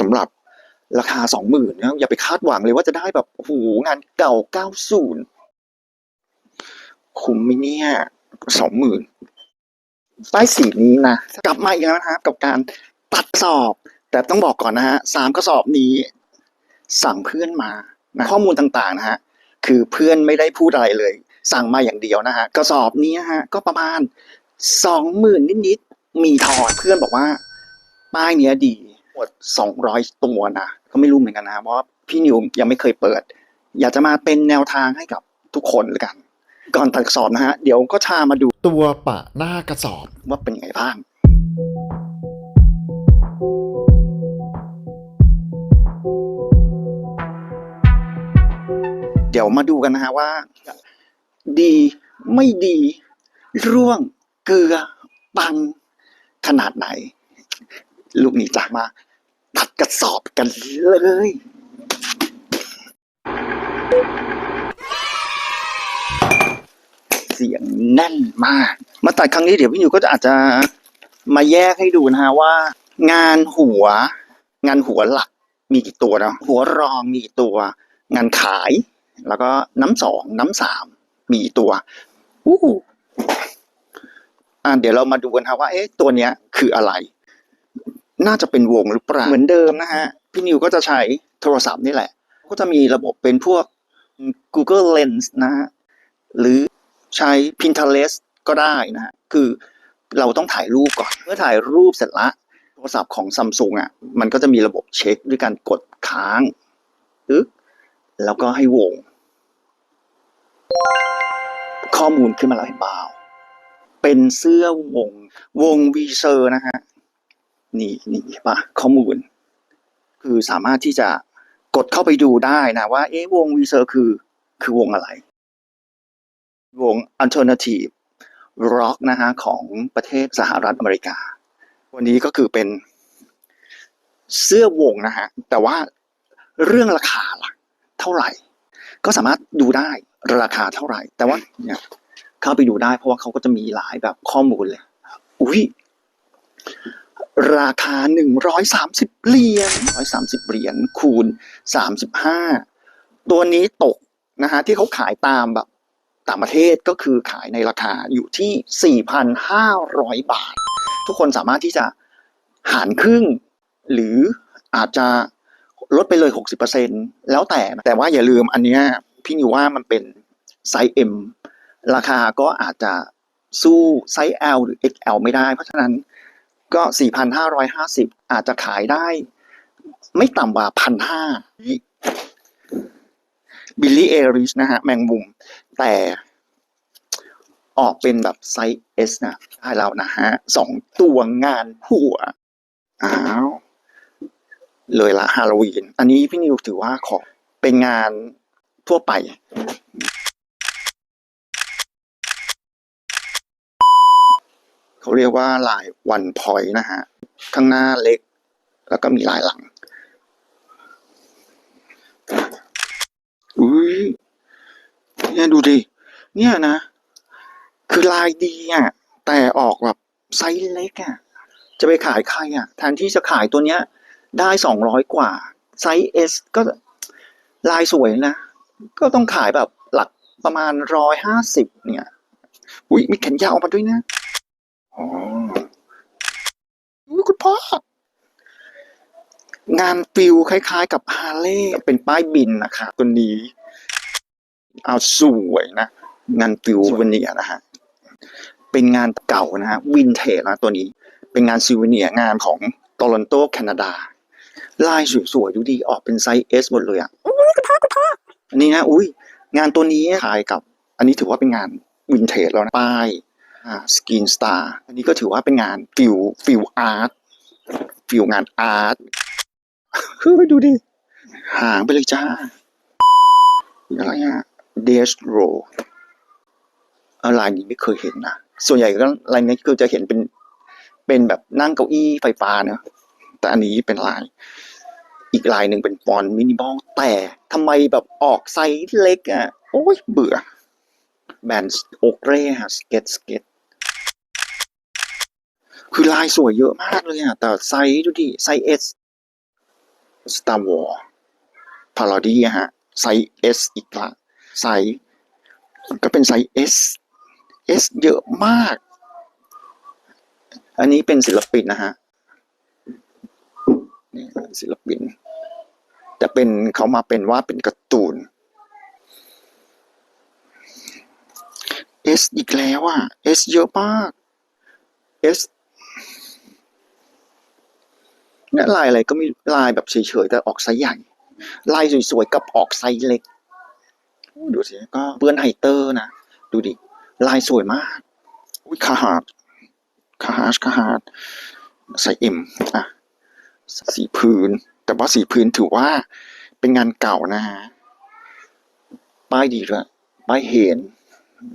สำหรับราคาสองหมื่นนะอย่าไปคาดหวังเลยว่าจะได้แบบโอ้โหงานเก่าเก้าศูนย์คุ้มไหมเนี่ยสองหมื่นป้ายสีนี้นะกลับมาอีกแล้วนะครับกับการตัดสอบ แต่ต้องบอกก่อนนะฮะสามกระสอบนี้ สั่งเพื่อนมานะข้อมูลต่างๆนะฮะคือเพื่อนไม่ได้พูดอะไรเลย สั่งมาอย่างเดียวนะฮะกระสอบนี้ฮะก็ประมาณสองหมื่นนิดๆมีทอนเพื่อนบอกว่า ป้ายเนี้ยดี หมดสองร้อยตัวนะก็ไม่รู้เหมือนกันนะเพราะว่าพี่นิวยังไม่เคยเปิด อยากจะมาเป็นแนวทางให้กับทุกคนเลยกัน ก่อนตัดกระสอบนะฮะ เดี๋ยวก็ชามาดูตัวปะหน้ากระสอบว่าเป็นไงบ้างเดี๋ยวมาดูกันนะฮะว่า ดีไม่ดี ร่วงเกลือปังขนาดไหน ลูกนี้จะมาตัดกระสอบกันเลยเสียงแน่นมาก มาตัดครั้งนี้เดี๋ยวพี่นิวก็จะอาจจะมาแยกให้ดูนะฮะว่า งานหัว งานหัวหลักมีกี่ตัวเนาะหัวรองมีกี่ตัว งานขาย แล้วก็น้ำสองน้ำสามมีกี่ตัวอู้หูอ่าเดี๋ยวเรามาดูกันครับว่าเอ๊ะตัวเนี้ยคืออะไร น่าจะเป็นวงหรือเปล่าเหมือนเดิมนะฮะ พี่นิวก็จะใช้โทรศัพท์นี่แหละ ก็จะมีระบบเป็นพวก Google Lens นะฮะ หรือใช้ Pinterest ก็ได้นะฮะ คือเราต้องถ่ายรูปก่อน เมื่อถ่ายรูปเสร็จละ โทรศัพท์ของซัมซุงอะ มันก็จะมีระบบเช็คด้วยการกดค้างอึ๊กแล้วก็ให้วง ข้อมูลขึ้นมาแล้วเห็นเปล่าเป็นเสื้อวงวงวีเซอร์นะฮะ นี่นี่ปะข้อมูล คือสามารถที่จะกดเข้าไปดูได้นะว่า เอ๊ะวงวีเซอร์คือคือวงอะไร วง Alternative Rock นะฮะของประเทศสหรัฐอเมริกา วันนี้ก็คือเป็นเสื้อวงนะฮะ แต่ว่าเรื่องราคาล่ะ เท่าไหร่ ก็สามารถดูได้ราคาเท่าไหร่ แต่ว่าเนี่ยเข้าไปดูได้เพราะว่าเขาก็จะมีหลายแบบข้อมูลเลย อุ้ย ราคาหนึ่งร้อยสามสิบเหรียญร้อยสามสิบเหรียญคูณสามสิบห้าตัวนี้ตกนะฮะที่เขาขายตามแบบต่างประเทศก็คือขายในราคาอยู่ที่ 4,500 บาท ทุกคนสามารถที่จะหารครึ่ง หรืออาจจะลดไปเลย 60%แล้วแต่ แต่ว่าอย่าลืมอันเนี้ยพี่นิวว่ามันเป็นไซส์ M ราคาก็อาจจะสู้ไซส์ L หรือ XL ไม่ได้ เพราะฉะนั้น ก็ 4,550 อาจจะขายได้ ไม่ต่ำกว่า1,500บิลลี่เอริชนะฮะ แมงมุม แต่ออกเป็นแบบไซส์ S นะได้แล้วนะฮะสองตัวงานหัว อ้าว เลยละฮาโลวีน อันนี้พี่นิวถือว่าขอเป็นงานทั่วไป เขาเรียกว่าลายวันพอยนะฮะ ข้างหน้าเล็ก แล้วก็มีลายหลัง อุ้ยเนี่ยดูดิ เนี่ยนะ คือลายดีอะ แต่ออกแบบไซส์เล็กอะ จะไปขายใครอะ แทนที่จะขายตัวเนี้ย ได้สองร้อยกว่า ไซส์เอสก็ลายสวยนะ ก็ต้องขายแบบหลักประมาณร้อยห้าสิบเนี่ย อุ้ยมีแขนยาวออกมาด้วยนะ อ๋ออุ้ยคุณพ่อ งานฟิลคล้ายๆ กับฮาร์เลย์เป็นป้ายบินนะคะตัวนี้ เอาสวยนะ งานฟิลซูเวเนียร์นะฮะ เป็นงานเก่านะฮะ วินเทจนะตัวนี้ เป็นงานซิวเนียร์งานของโตลอนโตแคนาดา ลายสวยๆดูดีออกเป็นไซส์ S หมดเลยอะอันนี้นะ อุ้ยงานตัวนี้ขายกับ อันนี้ถือว่าเป็นงานวินเทจแล้วนะป้ายอ่า สกินสตาร์อันนี้ก็ถือว่าเป็นงานฟิลฟิลอาร์ตฟิลงานอาร์ตเฮ้ยดูดิห่างไปเลยจ้าอะไรอะเดสโรลายนี้ไม่เคยเห็นนะ ส่วนใหญ่ก็ลายนี้คือจะเห็นเป็นเป็นแบบนั่งเก้าอี้ไฟฟ้าเนะแต่อันนี้เป็นลาย อีกลายหนึ่งเป็นฟอนต์มินิมอลแต่ทำไมแบบออกไซส์เล็กอะ โอ้ยเบื่อแบนด์โอเกรฮะสเก็ตสเก็ต คือลายสวยเยอะมากเลยอะ แต่ไซส์ดูดิ ไซส์เอส Star Wars Parody อะฮะ ไซส์ S อีกละไซส์ก็เป็นไซส์ S S เยอะมาก อันนี้เป็นศิลปินนะฮะนี่ศิลปิน แต่เป็นเขามาเป็นว่าเป็นการ์ตูน S อีกแล้วอะ S เยอะมาก S เนี่ยลายอะไรก็มีลายแบบเฉยๆแต่ออกไซส์ใหญ่ ลายสวยๆกับออกไซส์เล็ก ดูสิก็เปื้อนไฮเตอร์นะ ดูดิ ลายสวยมากอุ้ยคาฮาดคาฮาชคาฮาดใส่เอ็มอะสีพื้น แต่ว่าสีพื้นถือว่าเป็นงานเก่านะฮะป้ายดีด้วยป้ายเห็น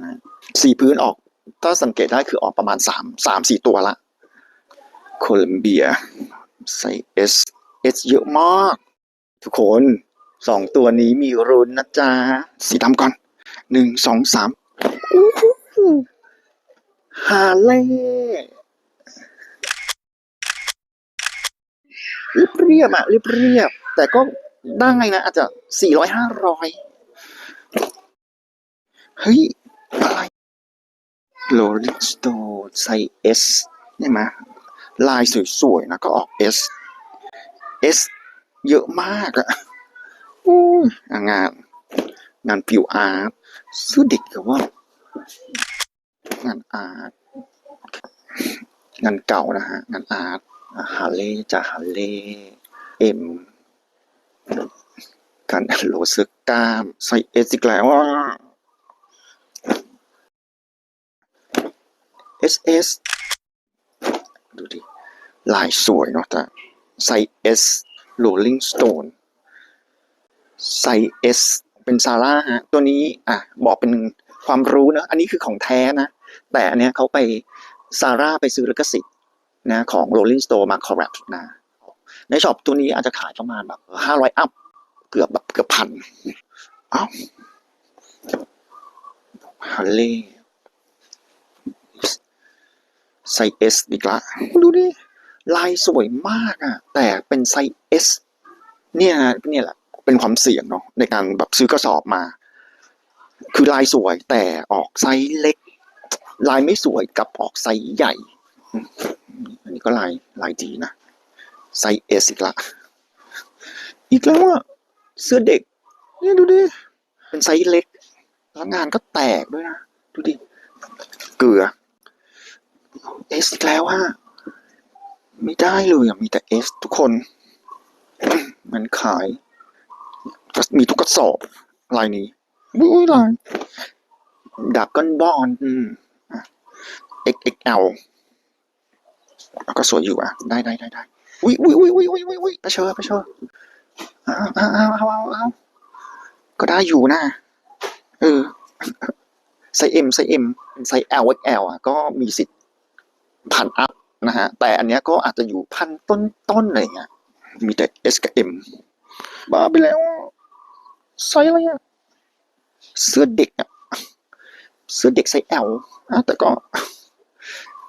นะสีพื้นออกถ้าสังเกตได้คือออกประมาณสามสามสี่ตัวละโคลัมเบีย ใส่เอสเอสเยอะมาก ทุกคนสองตัวนี้มีรุนนะจ๊ะ สีดำก่อนหนึ่งสองสามอู้หูฮาเล่เรียบเรียบอะเรียบเรียบ แต่ก็ได้นะ อาจจะสี่ร้อยห้าร้อยเฮ้ย อะไรโรลลิสโตใส่เอสเนี่ยมา ลายสวยๆนะก็ออก S S เยอะมากอะอู้ยอะงาน งานผิวอาร์ตซื้อเด็กกับว่า งานอาร์ตงานเก่านะฮะ งานอาร์ตฮาเล่จากฮาเล่เอ็มการโลเซอร์กล้ามใส่เอสอีกแล้วว่า S S ดูดิ ลายสวยเนาะแต่ไซส์ S Rolling Stone ไซส์เป็นซาร่าฮะ ตัวนี้อะบอกเป็นความรู้นะ อันนี้คือของแท้นะ แต่อันเนี้ยเขาไปซาร่าไปซื้อลิขสิทธิ์นะของ Rolling Stone มาคอร์รัปนะ ในช็อปตัวนี้อาจจะขายประมาณแบบห้าร้อยอัพ เกือบแบบเกือบพัน เอ้าฮัลเล่ ไซส์ S อีกละดูดิลายสวยมากอะแต่เป็นไซส์ S เนี่ยเนี่ยแหละเป็นความเสี่ยงเนาะในการแบบซื้อกระสอบมา คือลายสวยแต่ออกไซส์เล็ก ลายไม่สวยกับออกไซส์ใหญ่ อันนี้ก็ลายลายดีนะไซส์ S อีกละอีกแล้วอะเสื้อเด็กเนี่ยดูดิเป็นไซส์เล็กแล้วงานก็แตกด้วยนะ ดูดิ เกลือ S อีกแล้วอะไม่ได้เลยอะ มีแต่เอสทุกคน มันขาย มีทุกกระสอบลายนี้อุ้ยลายดับกันบอลอืมอะ XXL แล้วก็สวยอยู่อะ ได้ได้ได้ได้อุ้ยอุ้ยอุ้ยอุ้ยอุ้ยอุ้ยอุ้ยไปเชิญไปเชิญเอาเอาเอาเอาเอาก็ได้อยู่นะ เออไซส์ M ไซส์ M ไซส์ L XL อะ ก็มีสิทธิ์ พันอัพนะฮะแต่อันเนี้ยก็อาจจะอยู่พันต้นต้นอะไรเงี้ยมีแต่ S กับ M บ้าไปแล้วไซส์อะไรอะเสื้อเด็กอะเสื้อเด็กไซส์ L อะแต่ก็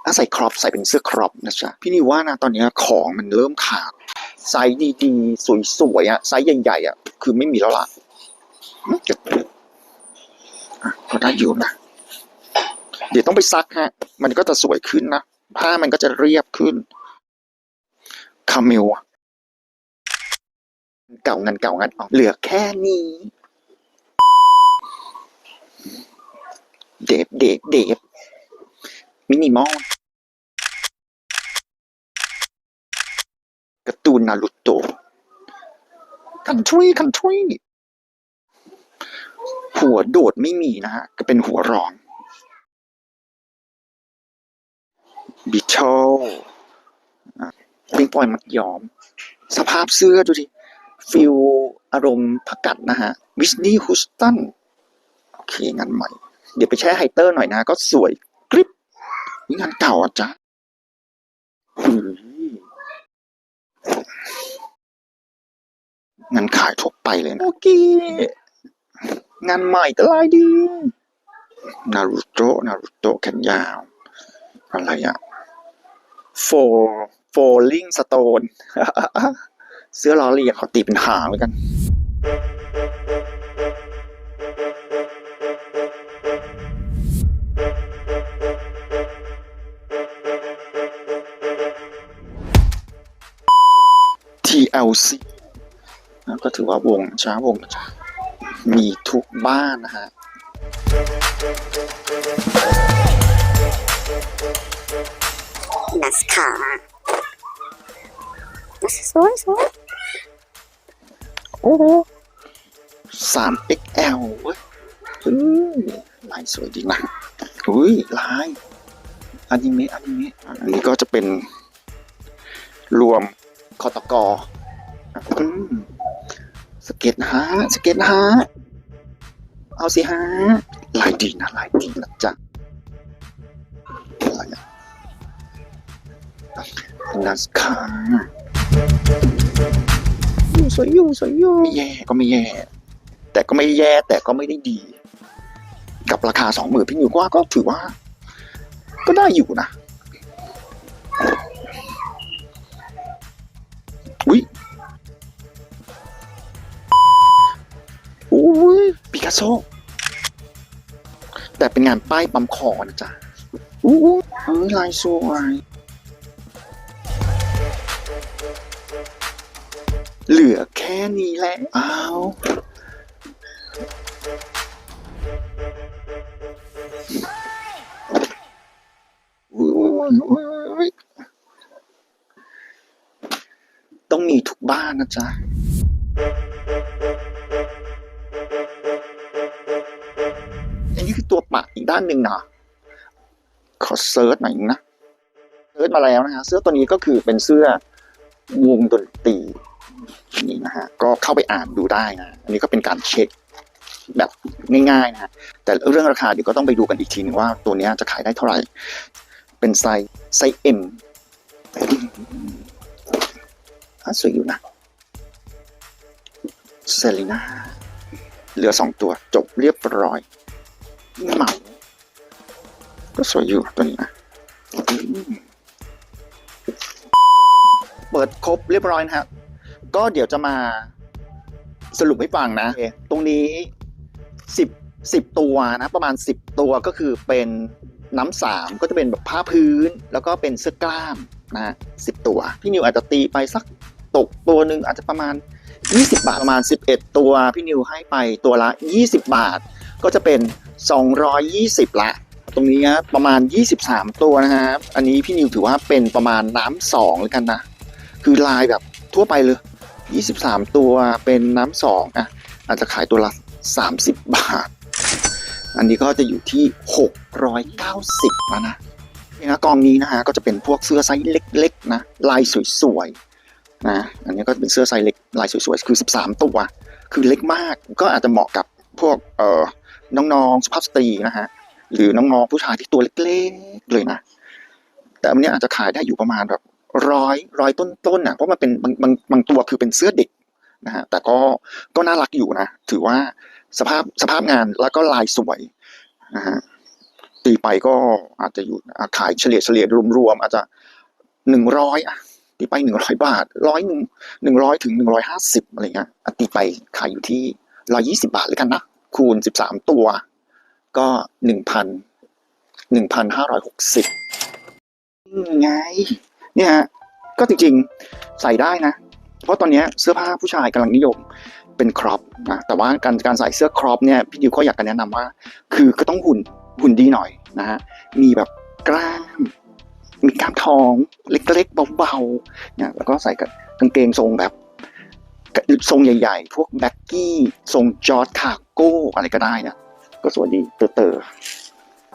อาใส่ครอปใส่เป็นเสื้อครอปนะจ๊ะพี่นี่ว่านะตอนเนี้ยของมันเริ่มขาดไซส์ดีๆ สวยๆอะไซส์ใหญ่ๆอะคือไม่มีแล้วล่ะก็ได้อยู่นะ เดี๋ยวต้องไปซักฮะ มันก็จะสวยขึ้นนะ ผ้ามันก็จะเรียบขึ้นคาเมลเก่างันเก่างันออกเหลือแค่นี้ เดฟเดฟเดฟมินิมอลการ์ตูนนารูโตะคันทรีคันทรีหัวโดดไม่มีนะฮะก็เป็นหัวรอง บิทเทิลปิงปอยมัดยอม สภาพเสื้อดูดิ ฟิลอารมณ์พักกัดนะฮะวิสนีย์ฮุสตันโอเคงานใหม่ เดี๋ยวไปแช่ไฮเตอร์หน่อยนะ ก็สวยกริบนี่งานเก่าอะจ๊ะงานขายทั่วไปเลยนะ โอเค งานใหม่แต่ลายดี นารูโตะนารูโตะแขนยาว อะไรอะ โฟ falling stone เสื้อล้อเลียนขอตีเป็นหางแล้วกัน TLC ก็ถือว่าวงช้าวง มีทุกบ้านนะฮะ นัสขานัสสวยสวยโอ้สาม XL เว้ยเฮ้ยลายสวยดีนะอุ้ยลายอนิเมะอนิเมะอันนี้ก็จะเป็น รวมคอตกอืมสเก็ตฮะสเก็ตฮะเอาสิฮะลายดีนะลายดีนะจ๊ะ นัสคาสวยอยู่สวยอยู่ไม่แย่ก็ไม่แย่ แต่ก็ไม่แย่แต่ก็ไม่ได้ดี กับราคาสองหมื่นพี่นิวก็ว่าก็ถือว่า ก็ได้อยู่นะอุ้ยอุ้ยปิกัสโซ แต่เป็นงานป้ายปั๊มคอนะจ๊ะอู้เออลายสวย เหลือแค่นี้แหละอ้าวอุ๊ยอุ๊ยอุ๊ยต้องมีทุกบ้านนะจ๊ะอันนี้คือตัวปะอีกด้านหนึ่งนะขอเซิร์ชหน่อยนะเซิร์ชมาแล้วนะฮะเสื้อตัวนี้ก็คือเป็นเสื้อวงดนตรี นี่นะฮะก็เข้าไปอ่านดูได้นะอันนี้ก็เป็นการเช็คแบบง่ายๆนะฮะแต่เรื่องราคาเดี๋ยวก็ต้องไปดูกันอีกทีหนึงว่าตัวนี้จะขายได้เท่าไหร่ เป็นไซส์ไซส์ M อะสวยอยู่นะเซรีนาเหลือสองตัวจบเรียบร้อยเหมาก็สวยอยู่ตัวนี้นะเปิดครบเรียบร้อยนะฮะ ก็เดี๋ยวจะมาสรุปให้ฟังนะ ตรงนี้สิบสิบตัวนะประมาณสิบตัวก็คือเป็นน้ำสามก็จะเป็นแบบผ้าพื้น แล้วก็เป็นเสื้อกล้ามนะสิบตัวพี่นิวอาจจะตีไปสักตกตัวหนึ่งอาจจะประมาณ 20 บาทประมาณ 11 ตัวพี่นิวให้ไปตัวละ 20 บาท ก็จะเป็น 220 ละ ตรงนี้นะประมาณ 23 ตัวนะฮะอันนี้พี่นิวถือว่าเป็นประมาณน้ำสองเลยกันนะ คือลายแบบทั่วไปเลย 23 ตัวเป็นน้ำสองอะอาจจะขายตัวละ 30 บาท อันนี้ก็จะอยู่ที่ 690แล้วนะนะกองนี้นะฮะก็จะเป็นพวกเสื้อไซส์เล็กๆนะลายสวยๆนะอันนี้ก็เป็นเสื้อไซส์เล็กลายสวยๆคือ 13 ตัว คือเล็กมากก็อาจจะเหมาะกับพวกเอ่อน้องๆสุภาพสตรีนะฮะหรือน้องๆผู้ชายที่ตัวเล็กๆเลยนะ แต่อันนี้อาจจะขายได้อยู่ประมาณแบบ ร้อยร้อยต้นๆน่ะเพราะมันเป็นบางบางบางตัวคือเป็นเสื้อเด็กนะฮะแต่ก็ก็น่ารักอยู่นะ ถือว่าสภาพสภาพงานแล้วก็ลายสวยนะฮะตีไปก็อาจจะอยู่ขายเฉลี่ยเฉลี่ยรวมๆอาจจะหนึ่งร้อยตีไปหนึ่งร้อยบาทร้อยหนึ่งหนึ่งร้อยถึงหนึ่งร้อยห้าสิบอะไรเงี้ยตีไปขายอยู่ที่ร้อยี่สิบาทเลยกันนะ คูณสิบสามตัว ก็หนึ่งพันหนึ่งพันห้าร้อยหกสิบไง เนี่ยฮะก็จริงๆใส่ได้นะ เพราะตอนนี้เสื้อผ้าผู้ชายกำลังนิยมเป็นครอปนะแต่ว่าการการใส่เสื้อครอปเนี่ยพี่ดิวก็อยากจะแนะนำว่า คือก็ต้องหุ่นหุ่นดีหน่อยนะฮะมีแบบกล้ามมีกล้ามท้องเล็กๆเบาๆเนี่ยแล้วก็ใส่กับกางเกงทรงแบบทรงใหญ่ๆ พวกแบ็กกี้ทรงจอร์ดคาโก้อะไรก็ได้นะก็สวยดีเตอเตอ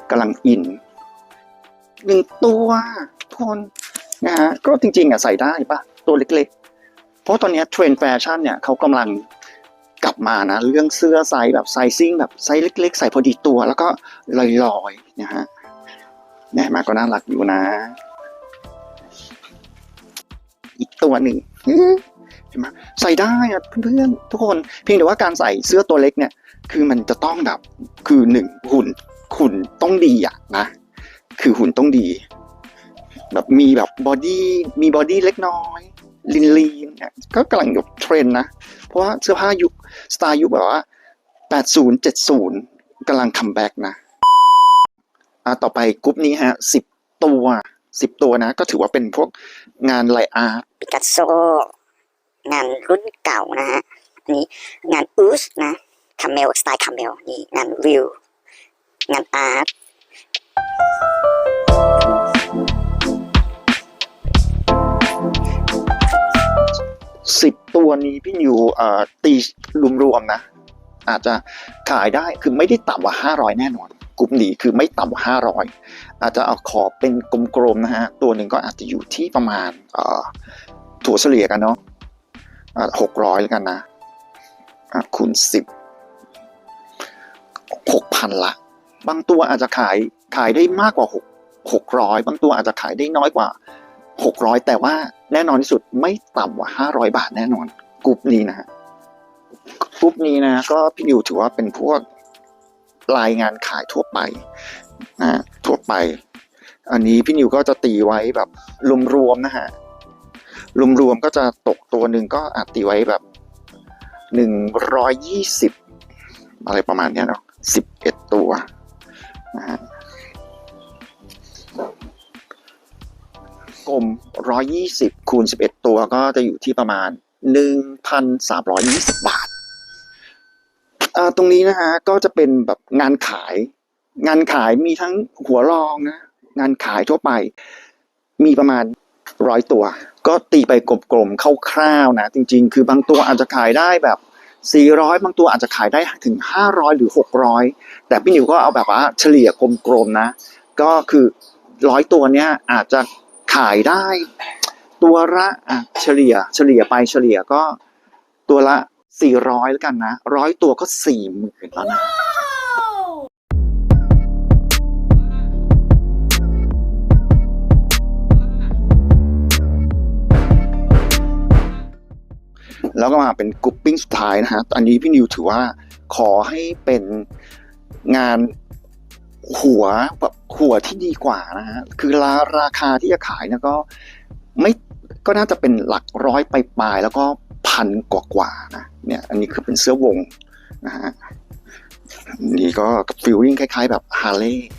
กำลังอินหนึ่งตัวทุกคน นะฮะก็จริงๆอะใส่ได้ปะตัวเล็กๆ เพราะตอนนี้เทรนด์แฟชั่นเนี่ยเขากำลังกลับมานะ เรื่องเสื้อไซส์แบบไซซิ่งแบบไซส์เล็ก ๆ ใส่พอดีตัว แล้วก็ลอยๆนะฮะเนี่ยมาก็น่ารักอยู่นะ อีกตัวหนึ่งเห็นไหมใส่ได้อะเพื่อนๆทุกคนเพียงแต่ว่าการใส่เสื้อตัวเล็กเนี่ย คือมันจะต้องแบบคือหนึ่งหุ่นหุ่นต้องดีอะนะคือหุ่นต้องดี แบบมีแบบบอดี้มีบอดี้เล็กน้อยลินลีนเนี่ยก็กำลังอยู่เทรนนะ เพราะว่าเสื้อผ้ายุคสไตล์ยุคแบบว่า 80 70กำลังคัมแบ็กนะอ่าต่อไปกรุ๊ปนี้ฮะ 10 ตัว 10 ตัวนะ ก็ถือว่าเป็นพวกงานไลอาร์ตปิกัสโซ งานรุ่นเก่านะฮะนนี้งานอูสนะคาเมล สไตล์คาเมล นี่ งานวิว งานอาร์ต สิบตัวนี้พี่นิวตีรวมๆนะ อาจจะขายได้คือไม่ได้ต่ำกว่า 500 แน่นอน กลุ่มนี้คือไม่ต่ำกว่า 500 อาจจะเอาขอเป็นกลมๆนะฮะ ตัวหนึ่งก็อาจจะอยู่ที่ประมาณถั่วเฉลี่ยกันเนาะหกร้อยแล้วกันนะะคูณสิบหกพันละ บางตัวอาจจะขายขายได้มากกว่าหกหกร้อยบางตัวอาจจะขายได้น้อยกว่า หกร้อยแต่ว่าแน่นอนที่สุดไม่ต่ำกว่าห้าร้อยบาทแน่นอนกลุ่มนี้นะฮะกลุ่มนี้นะก็พี่ดิวถือว่าเป็นพวกรายงานขายทั่วไปนะทั่วไป อันนี้พี่นิวก็จะตีไว้แบบรวมๆนะฮะรวมๆก็จะตกตัวหนึ่งก็อาจตีไว้แบบหนึ่งร้อยยี่สิบอะไรประมาณเนี้ยเนาะสิบเอ็ดตัวนะฮะ กลมร้อยยี่สิบคูณสิบเอ็ดตัวก็จะอยู่ที่ประมาณหนึ่งพันสามร้อยยี่สิบบาท ตรงนี้นะฮะก็จะเป็นแบบงานขาย งานขายมีทั้งหัวรองนะ งานขายทั่วไป มีประมาณร้อยตัว ก็ตีไปกลมๆคร่าวๆนะ จริงๆ คือบางตัวอาจจะขายได้แบบ400 บางตัวอาจจะขายได้ถึง 500 หรือ 600 แต่พี่นิวก็เอาแบบว่าเฉลี่ยกลมๆนะ ก็คือร้อยตัวเนี้ยอาจจะ ขายได้ ตัวละอะเฉลี่ย เฉลี่ยไปเฉลี่ยก็ตัวละ400แล้วกันนะร้อยตัวก็40,000แล้วนะแล้วก็มาเป็นกรุ๊ปปิ้งสุดท้ายนะฮะ อันนี้พี่นิวถือว่าขอให้เป็นงานหัวแบบ หัวที่ดีกว่านะฮะคือราราคาที่จะขายเนี่ยก็ไม่ก็น่าจะเป็นหลักร้อยไปปลายแล้วก็พันกว่าๆนะเนี่ยอันนี้คือเป็นเสื้อวงนะฮะนี่ก็ฟิลลิ่งคล้าย ๆ แบบฮาร์เลย์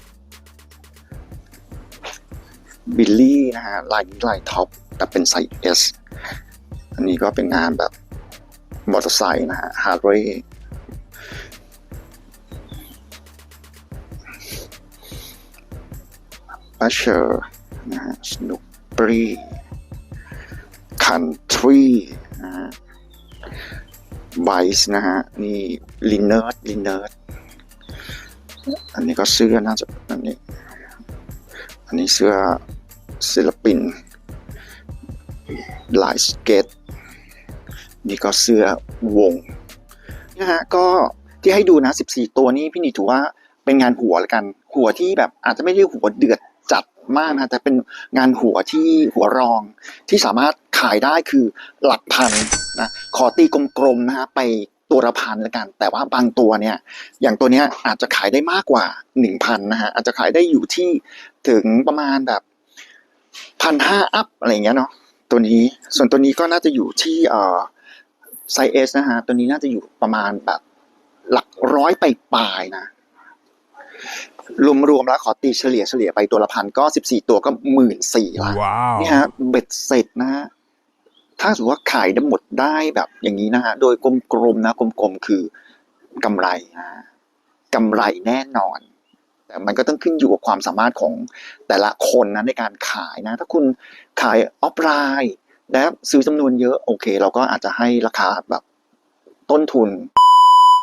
บิลลี่นะฮะลายนี้ลายท็อปแต่เป็นไซส์ S อันนี้ก็เป็นงานแบบมอเตอร์ไซค์นะฮะฮาร์เรย์ บัชเชอร์นะฮะสนุกปรีคันทรีนะฮะไบส์นะฮะนี่ลินเนอร์ลินเนอร์อันนี้ก็เสื้อน่าจะอันนี้ อันนี้เสื้อศิลปินลายสเก็ตนี่ก็เสื้อวงนะฮะก็ที่ให้ดูนะ 14 ตัวนี้พี่นีถือว่าเป็นงานหัวละกัน หัวที่แบบอาจจะไม่ได้หัวเดือด มากนะแต่เป็นงานหัวที่หัวรองที่สามารถขายได้คือหลักพันนะขอตีกลมๆนะฮะไปตัวละพันละกัน แต่ว่าบางตัวเนี่ย อย่างตัวเนี้ยอาจจะขายได้มากกว่า 1,000นะฮะอาจจะขายได้อยู่ที่ถึงประมาณแบบพันห้าอัพอะไรเงี้ยเนาะตัวนี้ส่วนตัวนี้ก็น่าจะอยู่ที่เอ่อไซเอสนะฮะตัวนี้น่าจะอยู่ประมาณแบบหลักร้อยไปปลายนะ รวมๆแล้วขอตีเฉลี่ยเฉลี่ยไปตัวละพันก็สิบสี่ตัวก็หมื่นสี่ละ Wow. นี่ฮะเบ็ดเสร็จนะฮะถ้าสมมติว่าขายได้หมดได้แบบอย่างนี้นะฮะโดยกลมๆนะกลมๆคือกำไรนะฮะกำไรแน่นอน แต่มันก็ต้องขึ้นอยู่กับความสามารถของแต่ละคนนะในการขายนะ ถ้าคุณขายออฟไลน์แล้วซื้อจำนวนเยอะโอเค เราก็อาจจะให้ราคาแบบต้นทุน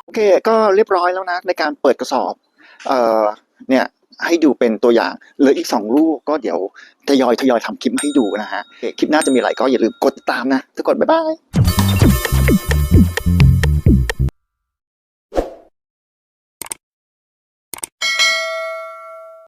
โอเค ก็เรียบร้อยแล้วนะ ในการเปิดกระสอบ เอ่อ เนี่ยให้ดูเป็นตัวอย่างเหลืออีก 2 ลูกก็เดี๋ยวทยอยทยอยทำคลิปให้ดูนะฮะคลิปหน้าจะมีอะไรก็อย่าลืมกดติดตามนะทุกดบ๊ายบาย